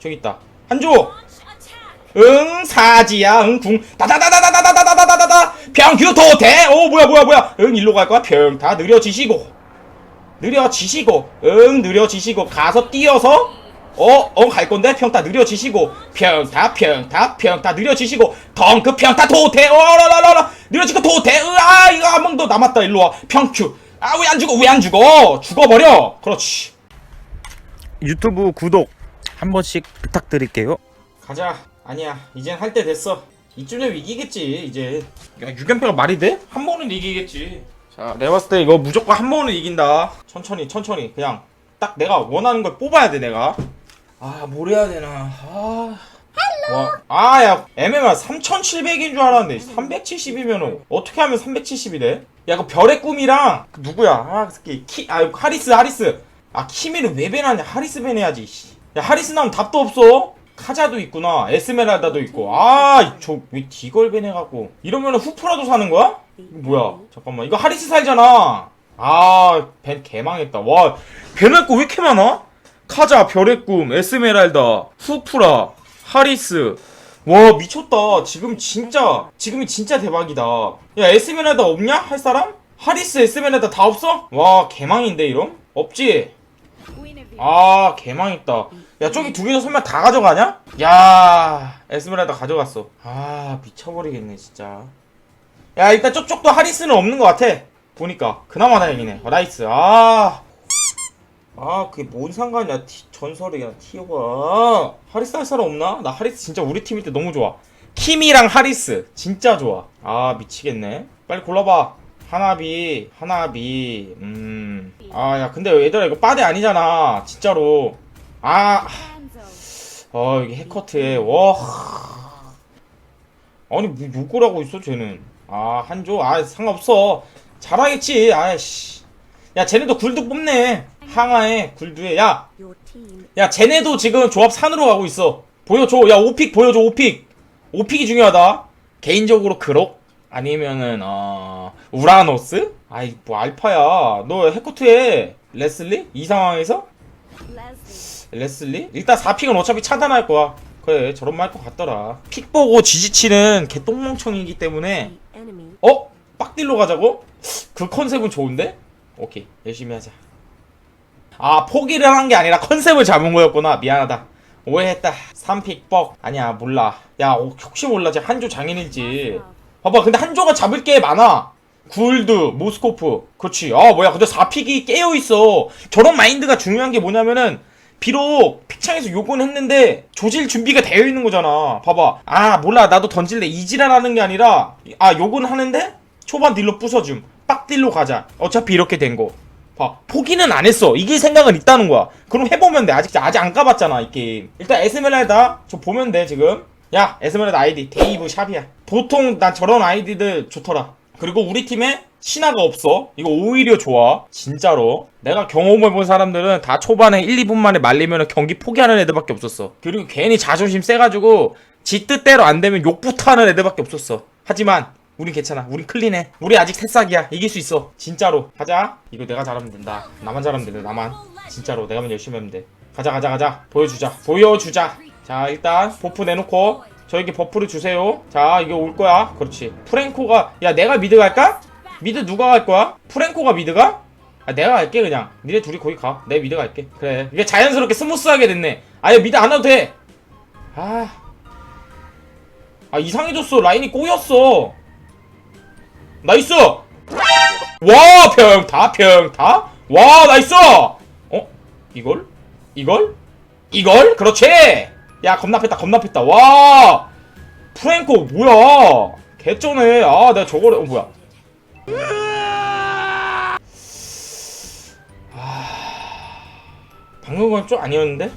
저기 있다. 한조 응 사지야 응 궁. 다다다다다다다다다다다 평규 도대. 오 뭐야 뭐야 뭐야. 응 일로 갈 거야. 평 다 느려지시고. 느려지시고. 응 느려지시고. 가서 뛰어서. 어 어 갈 건데? 평타 느려지시고. 평타 평타 평타 느려지시고. 덩크 평타 도대. 어라라라라. 느려지고 도대. 으아 이거 한 번 더 남았다. 일로 와. 평큐. 아 왜 안 죽어? 왜 안 죽어? 죽어버려. 그렇지. 유튜브 구독 한 번씩 부탁드릴게요. 가자. 아니야. 이젠 할 때 됐어. 이쯤 되면 이기겠지, 이제. 야, 유견표가 말이 돼? 한 번은 이기겠지. 자, 내가 봤을 때 이거 무조건 한 번은 이긴다. 천천히, 천천히. 그냥 딱 내가 원하는 걸 뽑아야 돼, 내가. 아, 뭘 해야 되나. 아. 와, 아, 야, MMR 3700인 줄 알았는데, 370이면은, 어떻게 하면 370이 돼? 야, 그 별의 꿈이랑, 그 누구야? 아, 그 새끼, 키, 아, 하리스, 하리스. 아, 키미는 왜 배나냐? 하리스 배내야지, 씨. 야, 하리스 나오면 답도 없어. 카자도 있구나. 에스메랄다도 있고. 아, 저왜 디걸 배내갖고. 이러면 후프라도 사는 거야? 이거 뭐야? 잠깐만. 이거 하리스 살잖아. 아, 벤 개망했다. 와, 배낼 거왜 이렇게 많아? 카자, 별의 꿈, 에스메랄다, 후프라, 하리스. 와, 미쳤다. 지금 진짜, 지금이 진짜 대박이다. 야, 에스메랄다 없냐? 할 사람? 하리스, 에스메랄다 다 없어? 와, 개망인데, 이럼? 없지? 아 개망했다 야 저기 두 개도 설마 다 가져가냐? 야 에스메랄다 가져갔어 아 미쳐버리겠네 진짜 야 일단 저쪽도 하리스는 없는 것 같아 보니까 그나마 다행이네 어, 나이스 아 아, 그게 뭔 상관이야, 티, 전설이야, 티어가. 하리스 할 사람 없나? 나 하리스 진짜 우리 팀일 때 너무 좋아. 키미랑 하리스, 진짜 좋아. 아, 미치겠네. 빨리 골라봐. 하나비, 하나비, 음. 아, 야, 근데 얘들아, 이거 빠데 아니잖아. 진짜로. 아, 어, 이게 해커트에, 와. 아니, 뭐, 욕을 하고 있어, 쟤는. 아, 한조? 아, 상관없어. 잘하겠지, 아이씨. 야, 쟤네도 굴드 뽑네. 항아에, 굴드에. 야, 야, 쟤네도 지금 조합 산으로 가고 있어. 보여줘. 야, 오픽 보여줘, 오픽. 오픽이 중요하다. 개인적으로 그럭? 아니면은, 어, 우라노스? 아이, 뭐, 알파야. 너 해커트해. 레슬리? 이 상황에서? 레슬리? 일단 4픽은 어차피 차단할 거야. 그래, 저런 말것 같더라. 픽 보고 지지치는 개똥멍청이기 때문에, 어? 빡딜로 가자고? 그 컨셉은 좋은데? 오케이, 열심히 하자. 아, 포기를 한 게 아니라 컨셉을 잡은 거였구나. 미안하다. 오해했다. 3픽 뻑. 아니야, 몰라. 야, 어, 혹시 몰라. 쟤 한조 장인일지. 봐봐, 근데 한조가 잡을 게 많아. 굴드, 모스코프. 그렇지. 아, 뭐야. 근데 4픽이 깨어있어. 저런 마인드가 중요한 게 뭐냐면은, 비록 픽창에서 욕은 했는데, 조질 준비가 되어 있는 거잖아. 봐봐. 아, 몰라. 나도 던질래. 이지랄하는 게 아니라, 아, 욕은 하는데, 초반 딜로 부숴줌. 빡 딜로 가자. 어차피 이렇게 된 거. 봐. 포기는 안 했어. 이길 생각은 있다는 거야. 그럼 해보면 돼. 아직, 아직 안 까봤잖아, 이 게임. 일단 에스메랄다. 저 보면 돼, 지금. 야, 에스메랄다 아이디. 데이브 샵이야. 보통 난 저런 아이디들 좋더라. 그리고 우리 팀에 신화가 없어. 이거 오히려 좋아. 진짜로. 내가 경험해 본 사람들은 다 초반에 1, 2분 만에 말리면 경기 포기하는 애들밖에 없었어. 그리고 괜히 자존심 세가지고 지 뜻대로 안 되면 욕부터 하는 애들밖에 없었어. 하지만 우린 괜찮아. 우린 클린해. 우리 아직 새싹이야. 이길 수 있어. 진짜로. 가자. 이거 내가 잘하면 된다. 나만 잘하면 된다. 나만. 진짜로. 내가만 열심히 하면 돼. 가자 가자 가자. 보여주자. 보여주자. 자 일단 버프 내놓고 저에게 버프를 주세요. 자 이거 올 거야. 그렇지. 프랭코가 야 내가 미드 갈까? 미드 누가 갈 거야? 프랭코가 미드가? 아 내가 갈게 그냥. 니네 둘이 거기 가. 내 미드 갈게. 그래. 이게 자연스럽게 스무스하게 됐네. 아예 미드 안 와도 돼. 아. 아 이상해졌어. 라인이 꼬였어. 나이스! 와, 평타, 평타. 와, 나이스! 어? 이걸? 이걸? 이걸? 그렇지! 야, 겁나 뺐다, 겁나 뺐다. 와! 프랭코, 뭐야? 개쩌네. 아, 내가 저거를, 어, 뭐야. 아, 방금 건 좀 아니었는데?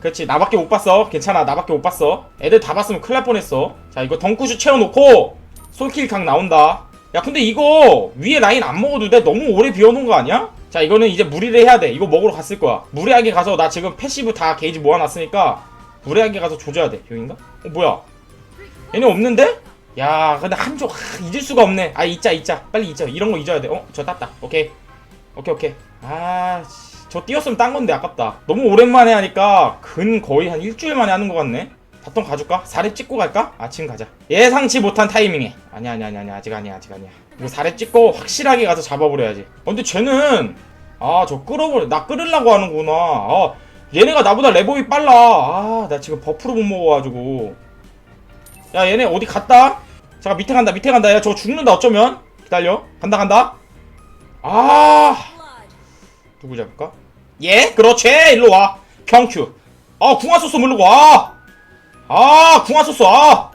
그렇지 나밖에 못 봤어 괜찮아 나밖에 못 봤어 애들 다 봤으면 큰일 날 뻔했어 자 이거 덩쿠슈 채워놓고 솔킬 각 나온다 야 근데 이거 위에 라인 안 먹어도 돼 너무 오래 비워놓은 거 아니야? 자 이거는 이제 무리를 해야 돼. 이거 먹으러 갔을 거야. 무리하게 가서 나 지금 패시브 다 게이지 모아놨으니까 무리하게 가서 조져야 돼. 여긴가? 어 뭐야? 얘네 없는데? 야 근데 한조 하, 잊을 수가 없네. 아 잊자 잊자. 빨리 잊자 이런 거 잊어야 돼어 저 땄다. 오케이. 오케이 오케이. 아 씨. 저 뛰었으면 딴 건데 아깝다. 너무 오랜만에 하니까 근 거의 한 일주일 만에 하는 것 같네. 바통 가줄까? 4렙 찍고 갈까? 아 지금 가자. 예상치 못한 타이밍에. 아니야 아니야 아니야. 아직 아니야 아직 아니야 이거 4렙 찍고 확실하게 가서 잡아버려야지. 어, 근데 쟤는 아 저 끌어버려 나 끌으려고 하는구나. 아 얘네가 나보다 레벨이 빨라. 아 나 지금 버프를 못 먹어가지고. 야 얘네 어디 갔다? 잠깐 밑에 간다 밑에 간다. 야저 죽는다 어쩌면? 기다려. 간다 간다. 아! 누구 잡을까? 예? 그렇지. 일로 와. 평큐. 아 궁화 소스 모르고 아! 아 궁화 소스 아!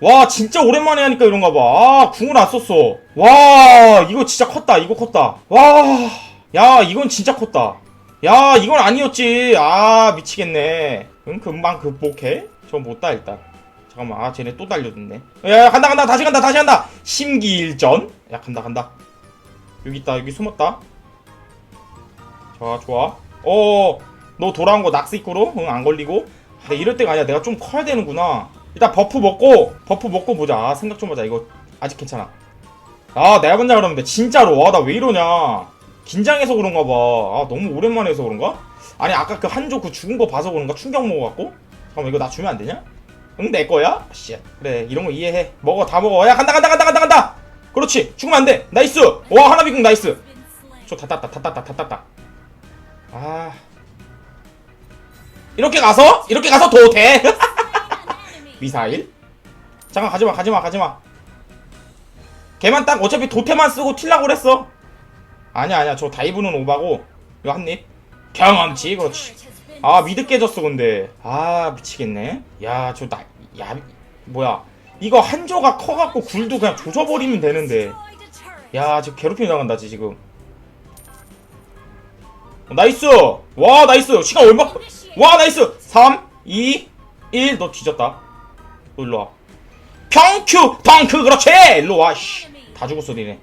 와 진짜 오랜만에 하니까 이런가 봐아 궁을 안 썼어. 와 이거 진짜 컸다. 이거 컸다. 와 야 이건 진짜 컸다. 야 이건 아니었지. 아 미치겠네. 응 금방 극복해? 저 못다 일단. 잠깐만 아 쟤네 또 달려듣네. 야, 야 간다 간다. 다시 간다 다시 간다. 심기일전? 야 간다 간다. 여기 있다. 여기 숨었다. 좋아 좋아. 어너 돌아온 거 낙스 입구로? 응 안 걸리고? 근데 이럴 때가 아니야. 내가 좀 커야 되는구나 일단 버프 먹고 버프 먹고 보자. 아, 생각 좀 하자. 이거 아직 괜찮아. 아 내가 먼저 그러는데 진짜로? 와 나 왜 이러냐? 긴장해서 그런가 봐아 너무 오랜만에 해서 그런가? 아니 아까 그 한조 그 죽은 거 봐서 그런가? 충격 먹어갖고? 잠깐만 이거 나 주면 안 되냐? 응 내 거야? 씨. 그래 이런 거 이해해. 먹어 다 먹어. 야 간다 간다 간다 간다 간다! 그렇지. 죽으면 안돼. 나이스! 와 하나 비궁 나이스! 저다 땄다 다 땄다 다 땄다. 아. 이렇게 가서? 이렇게 가서 도대 미사일? 잠깐 가지마 가지마 가지마. 걔만 딱 어차피 도태만 쓰고 틸라고 그랬어. 아니야 아니야. 저 다이브는 오바고. 이거 한입? 경험치 그렇지. 아 미드 깨졌어 근데. 아 미치겠네. 야 저 나 야 뭐야. 이거 한 조가 커갖고 굴도 그냥 조져버리면 되는데. 야 지금 괴롭힘 당한다 지금. 어, 나이스! 와 나이스! 시간 얼마 와 나이스! 3 2 1너 뒤졌다. 너 일로 와 평큐 덩크 그렇지 일로 와 씨 다 죽었어 니네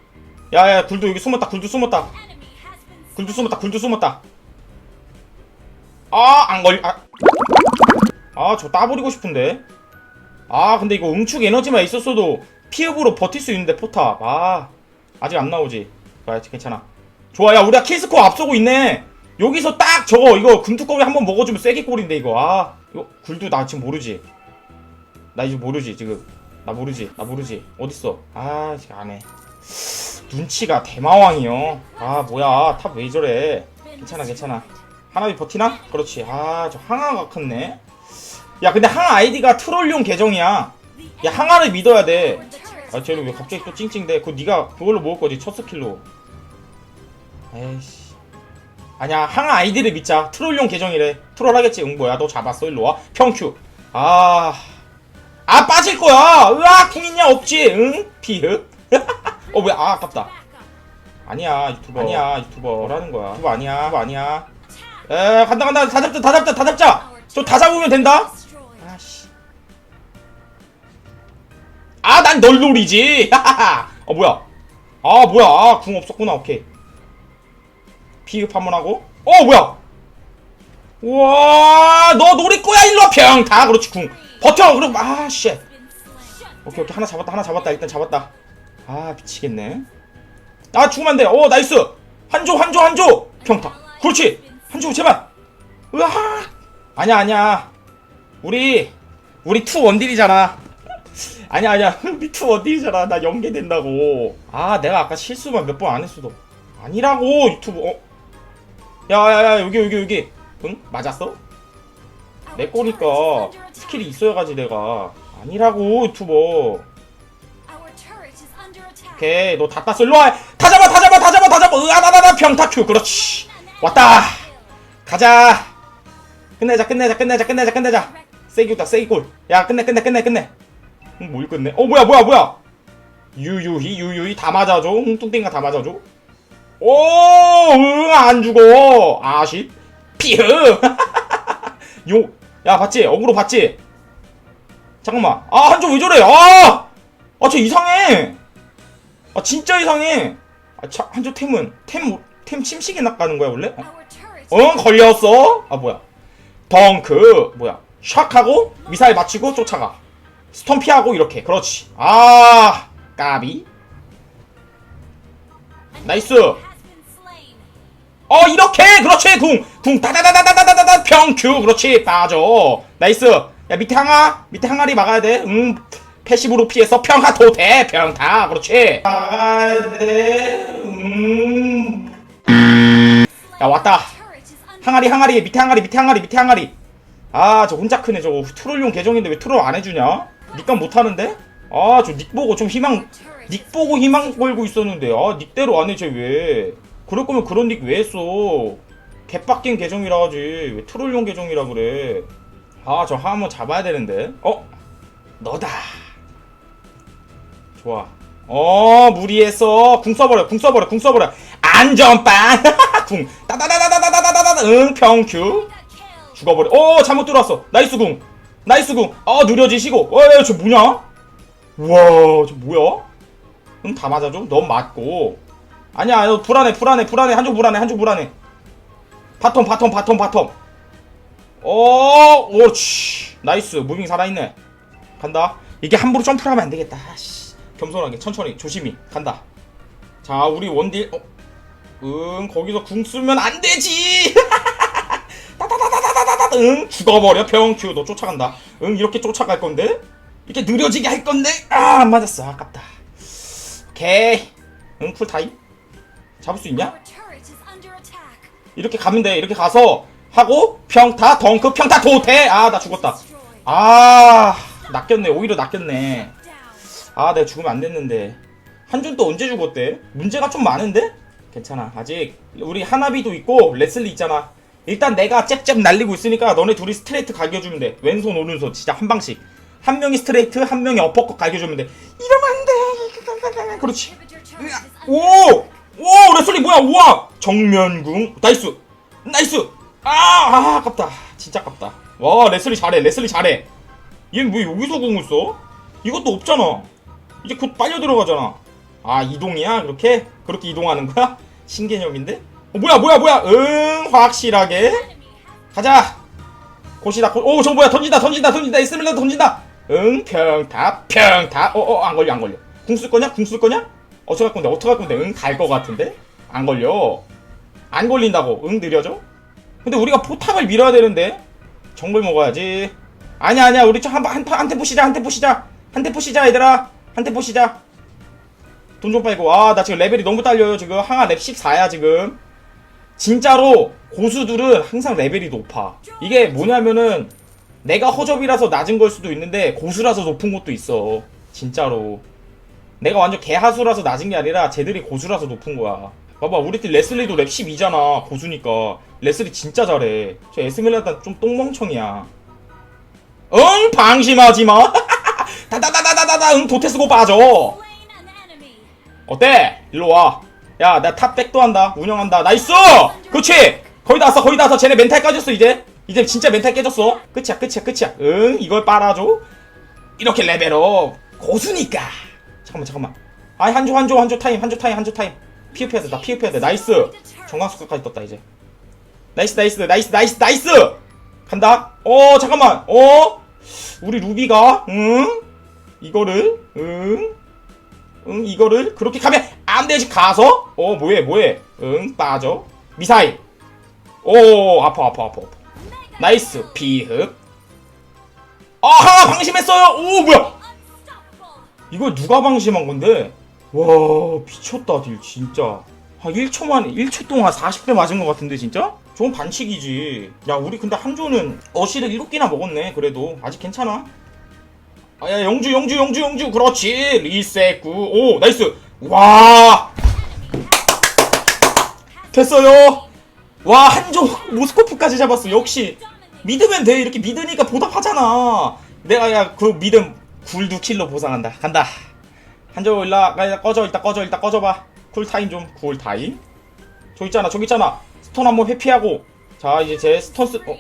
야야 굴도 여기 숨었다 굴도 숨었다 굴도 숨었다 굴도 숨었다 아 안걸 아. 아, 저 따버리고 싶은데. 아, 근데 이거 응축 에너지만 있었어도 피읍으로 버틸 수 있는데, 포탑. 아, 아직 안 나오지. 아, 괜찮아. 좋아, 야, 우리가 킬스코어 앞서고 있네. 여기서 딱 저거, 이거 금투꺼비 한번 먹어주면 쐐기 꼴인데, 이거. 아, 이거, 굴도 나 지금 모르지. 나 이제 모르지, 지금. 나 모르지. 나 모르지. 어딨어? 아, 지금 안 해. 눈치가 대마왕이요. 아, 뭐야. 탑 왜 저래. 괜찮아, 괜찮아. 하나비 버티나? 그렇지. 아, 저 항아가 컸네. 야, 근데 항아 아이디가 트롤용 계정이야. 야, 항아를 믿어야 돼. 아, 쟤는 왜 갑자기 또 찡찡대? 그거 네가 그걸로 모을 거지, 첫 스킬로. 에이씨. 아니야, 항아 아이디를 믿자. 트롤용 계정이래. 트롤 하겠지. 응, 뭐야. 너 잡았어. 일로 와. 평큐. 아. 아, 빠질 거야. 으아, 궁 있냐? 없지. 응? 피흡. 어, 뭐야. 아, 아깝다. 아니야, 유튜버. 아니야, 유튜버. 뭐라는 거야. 유튜버 아니야. 유튜버 아니야. 에, 간다, 간다. 다 잡자, 다 잡자, 다 잡자. 저 다 잡으면 된다. 아씨. 아, 난 널 노리지. 어, 뭐야? 아, 뭐야? 아, 궁 없었구나. 오케이. 피흡 한번 하고. 어, 뭐야? 와, 너 노릴 거야 일로 와, 평. 다 그렇지 궁. 버텨. 그럼 아, 씨. 오케이, 오케이. 하나 잡았다. 하나 잡았다. 일단 잡았다. 아, 미치겠네. 아, 죽으면 안 돼. 어, 나이스. 한조, 한조, 한조. 평타. 그렇지. 한조, 제발. 으아. 아니야, 아니야. 우리 우리 투 원딜이잖아. 아니야 아니야 우리 투 원딜이잖아. 나 연계된다고. 아 내가 아까 실수만 몇 번 안 했어도 아니라고 유튜브. 어? 야야야 여기 여기 여기. 응 맞았어? 내 거니까 스킬이 있어야지 내가 아니라고 유튜버. 오케이 너 다 땄어 일로 와. 다 잡아 다 잡아 다 잡아 다 잡아. 으아다다다 평타큐 그렇지. 왔다. 가자. 끝내자 끝내자 끝내자 끝내자 끝내자. 세기다 세기골 야 끝내 끝내 끝내 끝내 응, 뭘 끝내 어 뭐야 뭐야 뭐야 유유히 유유히 다 맞아줘 응 뚱땡이가 다 맞아줘 오응안 죽어 아쉽 피흐 요 야 봤지? 어그로 봤지? 잠깐만. 아 한조 왜 저래? 아아저 이상해. 아 진짜 이상해. 아 차, 한조 템은 템 템 침식에 낚가는 거야 원래? 어? 응? 걸렸어? 아 뭐야. 덩크. 뭐야. 샥하고 미사일 맞추고 쫓아가. 스톰 피하고 이렇게. 그렇지. 아 까비. 나이스 어 이렇게! 그렇지! 궁궁! 다다다다다다다다! 평큐 그렇지! 빠져! 나이스! 야 밑에 항아! 밑에 항아리 막아야 돼응. 패시브로 피해서 평타 도대 평타 그렇지! 막아야 돼음 야 왔다. 항아리 항아리! 밑에 항아리 밑에 항아리 밑에 항아리! 아 저 혼자 크네. 저거 트롤용 계정인데 왜 트롤 안 해주냐? 닉감 못하는데? 아 저 닉 보고 좀 희망 닉 보고 희망 걸고 있었는데. 아 닉대로 안 해쟤 왜 그럴 거면 그런 닉왜 했어 개빡긴 계정이라 하지. 왜 트롤용 계정이라 그래? 아 저 한번 잡아야 되는데. 어? 너다. 좋아. 어 무리했어. 궁 써버려 궁 써버려 궁 써버려. 안전빵. 궁. 따다다다다다다다다 응 평큐 죽어버려. 어 잘못 들어왔어. 나이스 궁. 나이스 궁 어 느려지시고. 어 저 뭐냐? 우와 저 뭐야? 응 다 맞아줘 넌 맞고 아니야 너 불안해 불안해 불안해. 한쪽 불안해 한쪽 불안해. 바텀 바텀 바텀 바텀. 어 오치 나이스. 무빙 살아있네. 간다. 이게 함부로 점프를 하면 안 되겠다. 아씨. 겸손하게 천천히 조심히. 간다. 자 우리 원딜 어? 응 거기서 궁 쓰면 안 되지. 따다다다다다다다. 응 죽어버려. 평큐. 너 쫓아간다. 응 이렇게 쫓아갈 건데? 이렇게 느려지게 할 건데? 아 안 맞았어. 아깝다. 오케이. 응 쿨타임 잡을 수 있냐? 이렇게 가면 돼. 이렇게 가서 하고 평타 덩크 평타 도태. 아 나 죽었다. 아 낚였네. 오히려 낚였네. 아 내가 죽으면 안 됐는데. 한준 또 언제 죽었대? 문제가 좀 많은데? 괜찮아. 아직 우리 하나비도 있고 레슬리 있잖아. 일단 내가 잽잽 날리고 있으니까 너네 둘이 스트레이트 갈겨주면 돼. 왼손 오른손. 진짜 한 방씩. 한 명이 스트레이트 한 명이 어퍼컷 갈겨주면 돼. 이러면 안 돼. 그렇지. 오! 오! 레슬리 뭐야? 우와! 정면궁. 나이스! 나이스! 아, 아 아깝다. 진짜 아깝다. 와 레슬리 잘해 레슬리 잘해. 얘는 왜 여기서 공을 써? 이것도 없잖아. 이제 곧 빨려 들어가잖아. 아 이동이야? 그렇게? 그렇게 이동하는 거야? 신개념인데? 어, 뭐야 뭐야 뭐야? 응 확실하게. 가자. 곧이다 오저 뭐야? 던진다 던진다 던진다. 있으면 던진다. 응 평타 평타. 어어 안 걸려 안 걸려. 궁 쓸 거냐? 궁 쓸 거냐 어떡할 건데 어떡할 건데? 응갈거 같은데? 안 걸려. 안 걸린다고. 응 느려져? 근데 우리가 포탑을 밀어야 되는데? 정글 먹어야지. 아니야 아니야. 우리 좀한한한테 보시자 한테 보시자. 한테 보시자 얘들아. 한테 보시자. 돈 좀 빨고. 아 나 지금 레벨이 너무 딸려요. 지금 항아 랩 14야 지금. 진짜로 고수들은 항상 레벨이 높아. 이게 뭐냐면은 내가 허접이라서 낮은 걸 수도 있는데 고수라서 높은 것도 있어. 진짜로 내가 완전 개하수라서 낮은 게 아니라 쟤들이 고수라서 높은 거야 봐봐 우리 팀 레슬리도 랩 12잖아 고수니까 레슬리 진짜 잘해 저 에스멜라다 좀 똥멍청이야 응 방심하지마 다다다다다다다 응 도태 쓰고 빠져 어때? 일로 와. 야, 나 탑 백도 한다. 운영한다. 나이스! 그렇지! 거의 다 왔어, 거의 다 왔어. 쟤네 멘탈 까졌어, 이제. 이제 진짜 멘탈 깨졌어. 끝이야, 끝이야, 끝이야. 응, 이걸 빨아줘. 이렇게 레벨업. 고수니까. 잠깐만, 잠깐만. 아이, 한조, 한조, 한조 타임, 한조 타임, 한조 타임. 피흡해야 돼, 나 피흡해야 돼. 나이스! 정강수까지 떴다, 이제. 나이스, 나이스, 나이스, 나이스, 나이스! 간다. 어, 잠깐만. 어? 우리 루비가, 응? 이거를, 응? 응 이거를 그렇게 가면 안 되지 가서 어 뭐해 뭐해 응 빠져 미사일 오 아파 아파 아파 아파 나이스 비흡 아하 방심했어요 오 뭐야 이걸 누가 방심한 건데? 와 미쳤다 딜 진짜. 한 1초 만에 1초 동안 40대 맞은 것 같은데 진짜? 좋은 반칙이지. 야 우리 근데 한조는 어시를 7개나 먹었네 그래도. 아직 괜찮아? 아야 영주 영주 영주 영주. 그렇지. 리셋 구오 나이스. 와! 됐어요. 와 한조 모스코프까지 잡았어. 역시. 믿으면 돼. 이렇게 믿으니까 보답하잖아. 내가 야 그 믿음 굴두 킬로 보상한다 간다 한조 일라 야, 꺼져 일단 꺼져 일단 꺼져봐 쿨타임 좀 쿨타임 저 있잖아 저기 있잖아 스톤 한번 회피하고 자 이제 제 스톤 쓰 어.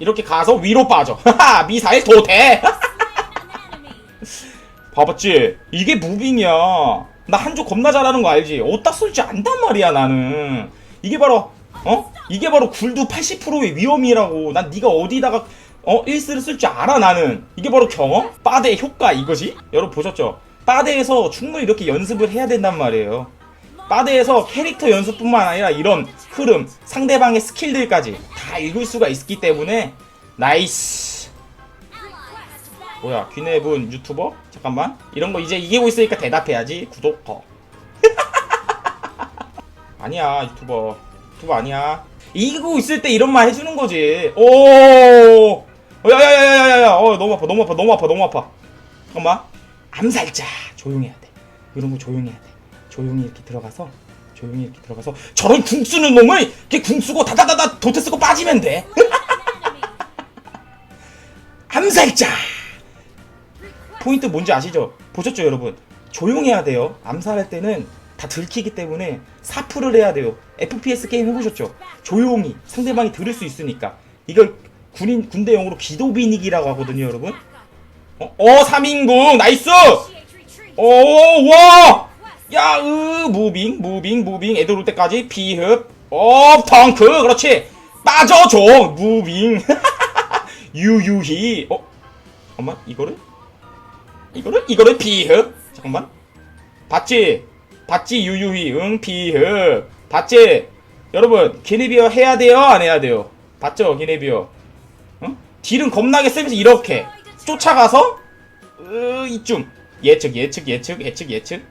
이렇게 가서 위로 빠져. 하하 미사일 도태. 봐봤지? 이게 무빙이야. 나 한조 겁나 잘하는 거 알지? 어디다 쓸지 안단 말이야 나는. 이게 바로 어? 이게 바로 굴두 80%의 위험이라고. 난 네가 어디다가 어 1스를 쓸 줄 알아 나는. 이게 바로 경험? 빠데의 효과 이거지? 여러분 보셨죠? 빠데에서 충분히 이렇게 연습을 해야 된단 말이에요. 바드에서 캐릭터 연습뿐만 아니라 이런 흐름, 상대방의 스킬들까지 다 읽을 수가 있기 때문에 나이스. 뭐야, 귀내분 유튜버? 잠깐만. 이런 거 이제 이기고 있으니까 대답해야지. 구독커. 아니야, 유튜버. 유튜버 아니야. 이기고 있을 때 이런 말 해주는 거지. 오! 야야야야야야! 어, 너무 아파, 너무 아파, 너무 아파, 너무 아파. 잠깐만. 암살자. 조용히 해야 돼. 이런 거 조용히 해야 돼. 조용히 이렇게 들어가서 조용히 이렇게 들어가서 저런 궁 쓰는 놈을 이렇게 궁 쓰고 다다다다 도트 쓰고 빠지면 돼. 암살자. 포인트 뭔지 아시죠? 보셨죠, 여러분? 조용해야 돼요. 암살할 때는 다 들키기 때문에 사프를 해야 돼요. FPS 게임 해보셨죠? 조용히 상대방이 들을 수 있으니까 이걸 군인 군대용으로 기도비닉이라고 하거든요, 여러분. 어, 어 3인궁 나이스. 오, 와! 야, 으, 무빙, 무빙, 무빙. 애들 올 때까지 비흡. 어, 덩크. 그렇지. 빠져줘. 무빙. 유유히. 어? 잠깐만, 이거를? 이거를? 이거를 비흡. 잠깐만. 봤지? 봤지, 유유히. 응, 비흡. 봤지? 여러분, 기네비어 해야 돼요? 안 해야 돼요? 봤죠, 기네비어? 응? 딜은 겁나게 세면서 이렇게. 쫓아가서, 으, 이쯤. 예측, 예측, 예측, 예측, 예측.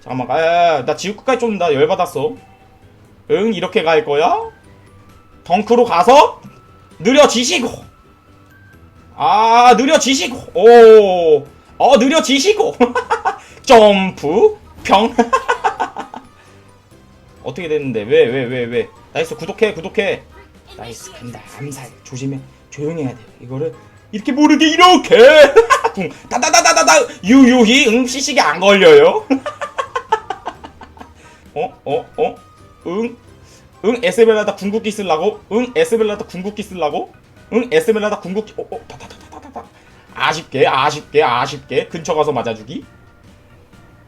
잠깐만, 아, 나 지옥까지 좀나 열받았어. 응, 이렇게 갈 거야? 덩크로 가서 느려지시고. 아, 느려지시고. 오, 어, 느려지시고. 점프, 평. 어떻게 됐는데? 왜, 왜, 왜, 왜? 나이스, 구독해, 구독해. 나이스, 간다. 암살. 조심해. 조용히 해야 돼요. 이거를 이렇게 모르게 이렇게. 궁, 다다다다다다. 유유히, 응, 시식이 안 걸려요. 어? 어? 어? 응? 응? 에스벨라다 궁극기 쓰려고? 응? 에스벨라다 궁극기 쓰려고? 응? 에스벨라다 궁극기 어? 어? 다다다다다다 아쉽게 아쉽게 아쉽게 근처 가서 맞아주기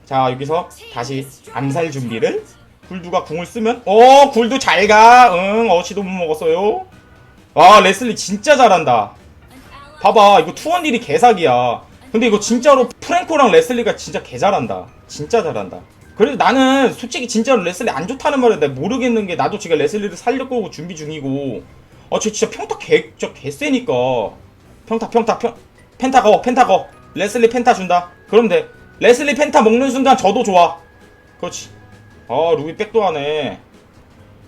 자 여기서 다시 암살 준비를 굴두가 궁을 쓰면 어 굴두 잘가 응 어시도 못 먹었어요 와 레슬리 진짜 잘한다. 봐봐 이거 투원딜이 개사기야. 근데 이거 진짜로 프랭코랑 레슬리가 진짜 개 잘한다. 진짜 잘한다. 그래서 나는 솔직히 진짜로 레슬리 안 좋다는 내가 모르겠는 게 나도 지금 레슬리를 살려고 준비 중이고. 어쟤 진짜 평타 개 진짜 개세니까. 평타 평타 평 펜타 거 펜타 거. 레슬리 펜타 준다. 그럼 돼. 레슬리 펜타 먹는 순간 저도 좋아. 그렇지. 아 루비 백도 하네.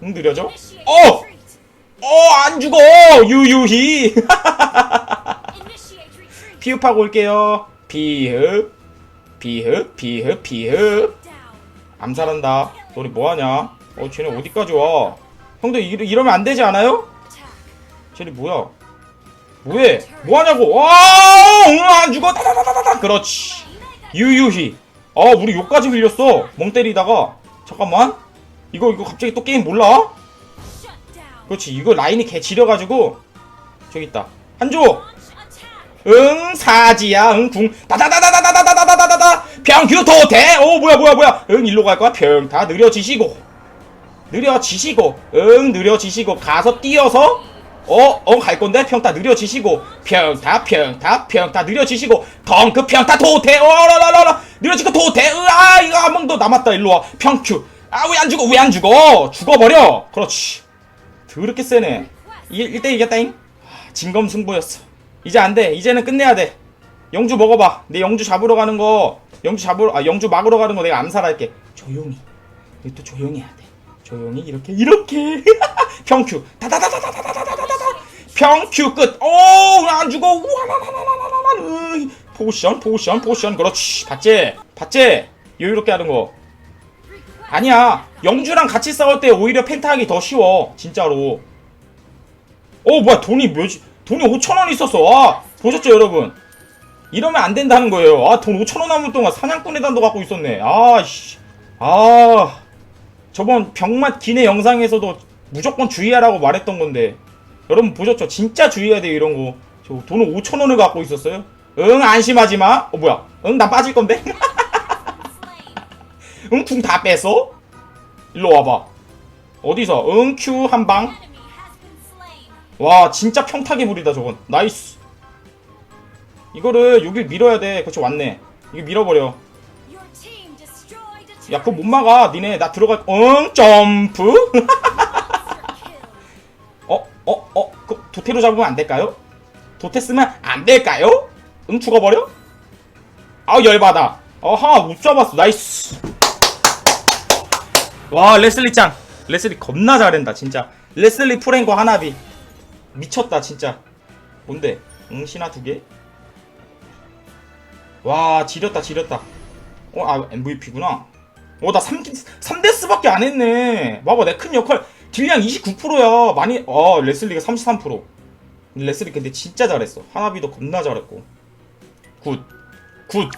응 느려져 어! 어안 죽어. 유유히. 피흡하고 올게요. 비흡 비흡 비흡 비흡 암살한다. 너네 뭐하냐? 어 쟤네 어디까지 와? 형들 이러, 이러면 안 되지 않아요? 쟤네 뭐야? 뭐해? 뭐하냐고? 와안 죽어. 다다다다다. 그렇지. 유유히. 아 우리 욕까지 흘렸어. 멍 때리다가. 잠깐만. 이거 이거 갑자기 또 게임 몰라? 그렇지 이거 라인이 개 지려가지고 저기 있다 한조 응 사지야 응궁 다다다다다다다다다다다 평규 도대 오 뭐야 뭐야 뭐야 응 일로 갈 거야 평다 느려지시고 느려지시고 응 느려지시고 가서 뛰어서 어 어 갈 건데 평타 느려지시고 평타 평타 평타 느려지시고 덩크 평타 도대 어라라라라 느려지고 도대 으아 이거 한번더 남았다 일로 와 평큐 아 왜 안 죽어 왜 안 죽어 죽어버려 그렇지 더럽게 세네. 이 1대 이겼다잉? 아, 진검승부였어. 이제 안돼. 이제는 끝내야 돼. 영주 먹어봐. 내 영주 잡으러 가는 거 영주 잡으러 아 영주 막으러 가는 거 내가 암살할게. 조용히. 또 조용히 해야 돼. 조용히 이렇게 이렇게. 평큐. 다다다다다다다다다다 평큐 끝오안 죽어. 으이, 포션 포션 포션. 그렇지. 봤지? 봤지? 여유롭게 하는 거 아니야. 영주랑 같이 싸울 때 오히려 펜타하기 더 쉬워. 진짜로. 어 뭐야. 돈이 몇이 돈이 5천원 있었어. 아 보셨죠 여러분? 이러면 안 된다는 거예요. 아 돈 5천원 남은 동안 사냥꾼의 단도 갖고 있었네. 아씨. 아. 저번 병맛 기내 영상에서도 무조건 주의하라고 말했던 건데. 여러분 보셨죠? 진짜 주의해야 돼요 이런 거저 돈을 5천원을 갖고 있었어요? 응 안심하지 마어 뭐야. 응 나 빠질 건데 응궁다 뺐어 일로 와봐 어디서 응큐 한 방 와 진짜 평타기 물이다 저건 나이스 이거를 여길 밀어야 돼 그렇지 왔네 이거 밀어버려 야 그거 못 막아 니네 나 들어갈 응 점프 어? 어? 어? 그 도태로 잡으면 안 될까요? 도태 쓰면 안 될까요? 응 죽어버려? 아우 열받아 어 하나 못 잡았어 나이스 와 레슬리 짱 레슬리 겁나 잘한다 진짜 레슬리 프랭거 하나비 미쳤다 진짜 뭔데? 응 신화 두개? 와 지렸다 지렸다 어, 아, MVP구나. 어, 나 3, 3데스밖에 안 했네. 봐봐, 내 큰 역할. 딜량 29%야. 많이, 어, 레슬리가 33%. 레슬리 근데 진짜 잘했어. 하나비도 겁나 잘했고. 굿. 굿.